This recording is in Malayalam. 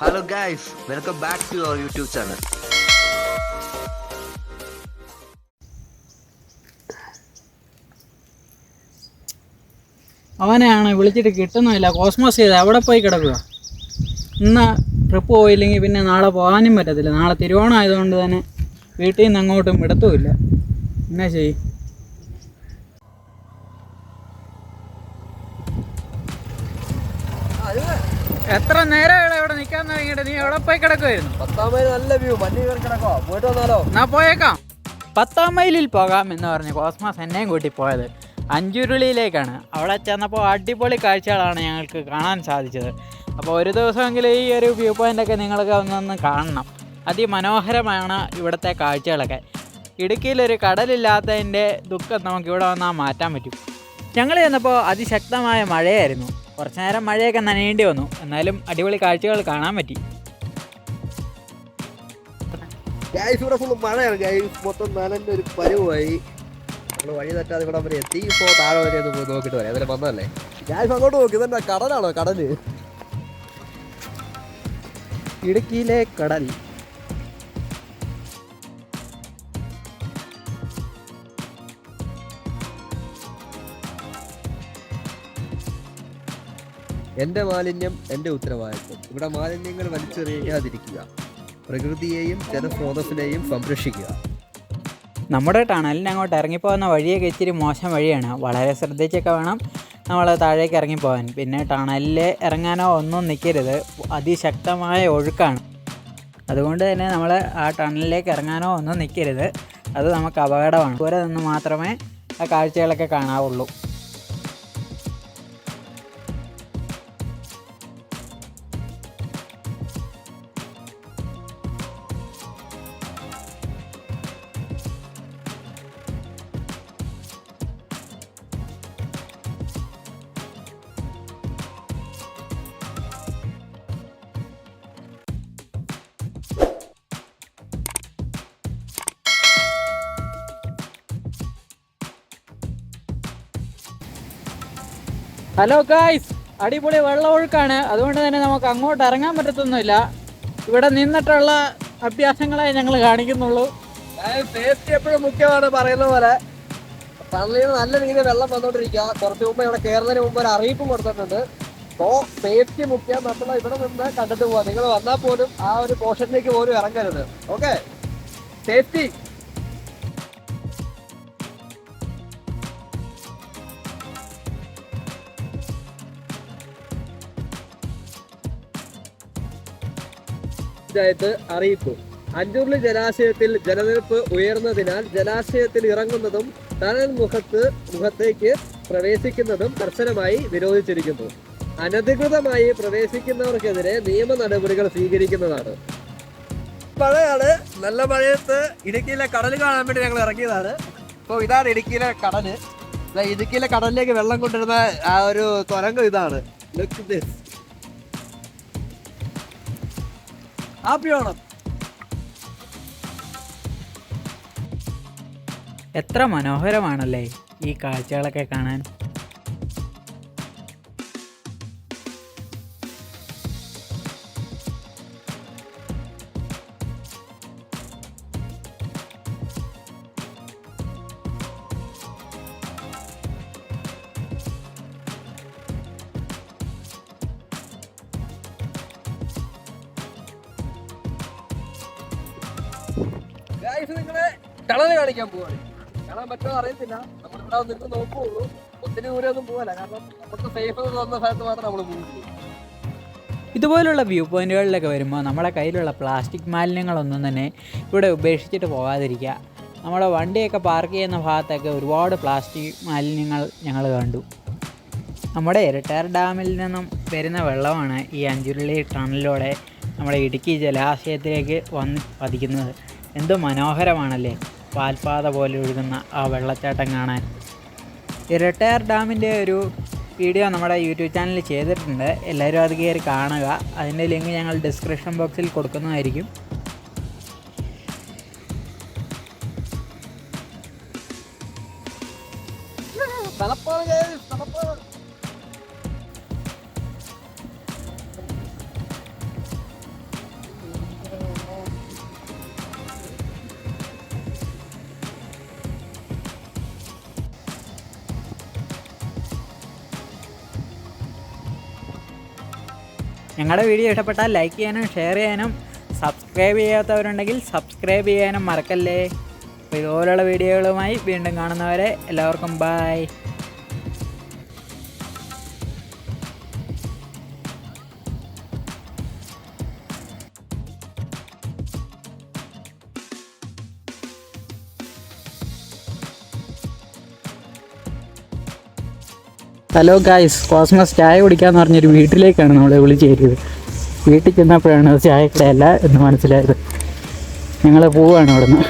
Hello guys welcome back to our YouTube channel അവനെയാണ് വിളിച്ചിട്ട് കിട്ടുന്നില്ല. കോസ്മോസ് ചെയ്ത് എവിടെ പോയി കിടക്കുക. ഇന്ന് ട്രിപ്പ് പോയില്ലെങ്കിൽ പിന്നെ നാളെ പോകാനും പറ്റത്തില്ല. നാളെ തിരുവോണം ആയതുകൊണ്ട് തന്നെ വീട്ടിൽ നിന്ന് അങ്ങോട്ടും ഇടത്തുമില്ല എന്നാ ചെയ്യും. എത്ര നേരം നിൽക്കാൻ തുടങ്ങിയിട്ട് നീ എവിടെ പോയി കിടക്കുമായിരുന്നു പത്താം മൈൽ നല്ല വ്യൂ മഞ്ഞ് കയറി കിടക്കോ പോയിട്ട് വന്നാലോ? എന്നാ പോയേക്കാം. പത്താം മൈലിൽ പോകാം എന്ന് പറഞ്ഞ് കോസ്മാസ് എന്നെയും കൂട്ടി പോയത് അഞ്ചുരുളിയിലേക്കാണ്. അവിടെ ചെന്നപ്പോൾ അടിപൊളി കാഴ്ചകളാണ് ഞങ്ങൾക്ക് കാണാൻ സാധിച്ചത്. അപ്പോൾ ഒരു ദിവസമെങ്കിലും ഈ ഒരു വ്യൂ പോയിന്റൊക്കെ നിങ്ങൾക്ക് ഒന്നൊന്ന് കാണണം. അതിമനോഹരമാണ് ഇവിടുത്തെ കാഴ്ചകളൊക്കെ. ഇടുക്കിയിലൊരു കടലില്ലാത്തതിന്റെ ദുഃഖം നമുക്ക് ഇവിടെ വന്നാൽ മാറ്റാൻ പറ്റും. ഞങ്ങൾ ചെന്നപ്പോൾ അതിശക്തമായ മഴയായിരുന്നു. കുറച്ച് നേരം മഴയൊക്കെ നനയേണ്ടി വന്നു. എന്നാലും അടിപൊളി കാഴ്ചകൾ കാണാൻ പറ്റി. മഴയാണ്. ഒരു വഴി വരെ എത്തി. വരെ ഒന്ന് പോയി നോക്കിയിട്ട് വരാം. അങ്ങോട്ട് കടൽ. ഇടുക്കിയിലെ കടൽ. എന്റെ മാലിന്യം എന്റെ ഉത്തരവാദിത്വം. ഇവിടെ മാലിന്യങ്ങൾ വലിച്ചെറിയാതിരിക്കുക. പ്രകൃതിയെയും ജലസ്രോതസ്സിനെയും സംരക്ഷിക്കുക. നമ്മുടെ ടണലിന് അങ്ങോട്ട് ഇറങ്ങിപ്പോകുന്ന വഴിയൊക്കെ ഇച്ചിരി മോശം വഴിയാണ്. വളരെ ശ്രദ്ധിച്ചൊക്കെ വേണം നമ്മൾ താഴേക്ക് ഇറങ്ങിപ്പോകാൻ. പിന്നെ ടണലിൽ ഇറങ്ങാനോ ഒന്നും നിൽക്കരുത് അതിശക്തമായ ഒഴുക്കാണ്. അതുകൊണ്ട് തന്നെ നമ്മൾ ആ ടണലിലേക്ക് ഇറങ്ങാനോ ഒന്നും നിൽക്കരുത് അത് നമുക്ക് അപകടമാണ്. ദൂരെ നിന്ന് മാത്രമേ ആ കാഴ്ചകളൊക്കെ കാണാവുള്ളൂ. ഹലോ ഗായ്സ് അടിപൊളി വെള്ളമൊഴുക്കാണ്. അതുകൊണ്ട് തന്നെ നമുക്ക് അങ്ങോട്ട് ഇറങ്ങാൻ പറ്റത്തൊന്നുമില്ല. ഇവിടെ നിന്നിട്ടുള്ള അഭ്യാസങ്ങളെ ഞങ്ങൾ കാണിക്കുന്നുള്ളൂ. സേഫ്റ്റി എപ്പോഴും മുഖ്യമാണ് പറയുന്ന പോലെ പള്ളിയിൽ നല്ല രീതിയിൽ വെള്ളം വന്നോണ്ടിരിക്കുക കുറച്ച് മുമ്പ് ഇവിടെ കയറുന്നതിന് മുമ്പ് ഒരു അറിയിപ്പ് കൊടുത്തിട്ടുണ്ട്. അപ്പോൾ സേഫ്റ്റി മുഖ്യം നമ്മൾ ഇവിടെ നിന്ന് കണ്ടിട്ട് പോവാം നിങ്ങൾ വന്നാൽ പോലും ആ ഒരു പോർഷനിലേക്ക് പോലും ഇറങ്ങരുത്. ഓക്കെ സേഫ്റ്റി പഞ്ചായത്ത് അറിയിപ്പ് അഞ്ചുരുളി ജലാശയത്തിൽ ജലനിരപ്പ് ഉയർന്നതിനാൽ ജലാശയത്തിൽ ഇറങ്ങുന്നതും തണൽ മുഖത്ത് മുഖത്തേക്ക് പ്രവേശിക്കുന്നതും കർശനമായി വിരോധിച്ചിരിക്കുന്നു അനധികൃതമായി പ്രവേശിക്കുന്നവർക്കെതിരെ നിയമ നടപടികൾ സ്വീകരിക്കുന്നതാണ്. മഴയാണ്. നല്ല മഴയത്ത് ഇടുക്കിയിലെ കടൽ കാണാൻ വേണ്ടി ഞങ്ങൾ ഇറങ്ങിയതാണ്. അപ്പോൾ ഇതാണ് ഇടുക്കിയിലെ കടൽ. ഇടുക്കിയിലെ കടലിലേക്ക് വെള്ളം കൊണ്ടിരുന്ന ആ ഒരു തുരങ്കം ഇതാണ്. ലുക്ക് ദിസ് ഹാപ്പി എത്ര മനോഹരമാണല്ലേ ഈ കാഴ്ചകളൊക്കെ കാണാൻ. ഗായ്സ് നിങ്ങളെ കളറ് കാണിക്കാൻ പോവാണ്. കാണാൻ പറ്റുമോ അറിയത്തില്ല. നമ്മൾ ഇവിടെ നിന്ന് നോക്കുള്ളൂ ഒത്തിരി ദൂരെ ഒന്നും കാരണം നമുക്ക് സേഫ് എന്ന് തോന്നുന്ന സ്ഥലത്ത് മാത്രം നമ്മൾ പോകുള്ളൂ ഇതുപോലുള്ള വ്യൂ പോയിന്റുകളിലൊക്കെ വരുമ്പോൾ നമ്മുടെ കയ്യിലുള്ള പ്ലാസ്റ്റിക് മാലിന്യങ്ങളൊന്നും തന്നെ ഇവിടെ ഉപേക്ഷിച്ചിട്ട് പോകാതിരിക്കുക. നമ്മുടെ വണ്ടിയൊക്കെ പാർക്ക് ചെയ്യുന്ന ഭാഗത്തൊക്കെ ഒരുപാട് പ്ലാസ്റ്റിക് മാലിന്യങ്ങൾ ഞങ്ങൾ കണ്ടു. നമ്മുടെ ഇരട്ടയർ ഡാമിൽ നിന്നും വരുന്ന വെള്ളമാണ് ഈ അഞ്ചുരുളി ടണലിലൂടെ നമ്മുടെ ഇടുക്കി ജലാശയത്തിലേക്ക് വന്ന് പതിക്കുന്നത്. എന്ത് മനോഹരമാണല്ലേ പാൽപാത പോലെ ഒഴുകുന്ന ആ വെള്ളച്ചാട്ടം കാണാൻ. ഇരട്ടയാർ ഡാമിന്റെ ഒരു വീഡിയോ നമ്മുടെ യൂട്യൂബ് ചാനലിൽ ചെയ്തിട്ടുണ്ട്. എല്ലാവരും അത് കയറി കാണുക. അതിന്റെ ലിങ്ക് ഞങ്ങൾ ഡിസ്ക്രിപ്ഷൻ ബോക്സിൽ കൊടുക്കുന്നതായിരിക്കും. തലപ്പാണ്. ഞങ്ങളുടെ വീഡിയോ ഇഷ്ടപ്പെട്ടാൽ ലൈക്ക് ചെയ്യാനും ഷെയർ ചെയ്യാനും സബ്സ്ക്രൈബ് ചെയ്യാത്തവരുണ്ടെങ്കിൽ സബ്സ്ക്രൈബ് ചെയ്യാനും മറക്കല്ലേ. അപ്പോൾ ഇതുപോലുള്ള വീഡിയോകളുമായി വീണ്ടും കാണുന്നവരെ എല്ലാവർക്കും ബായ് ഹലോ ഗായ്സ് കോസ്മസ് ചായ കുടിക്കാന്ന് പറഞ്ഞൊരു വീട്ടിലേക്കാണ് നമ്മളെ വിളിച്ചേരിയത് വീട്ടിൽ ചെന്നപ്പോഴാണ് ചായക്കടയല്ല എന്ന് മനസ്സിലായത്. ഞങ്ങൾ പോവുകയാണ് അവിടുന്ന്.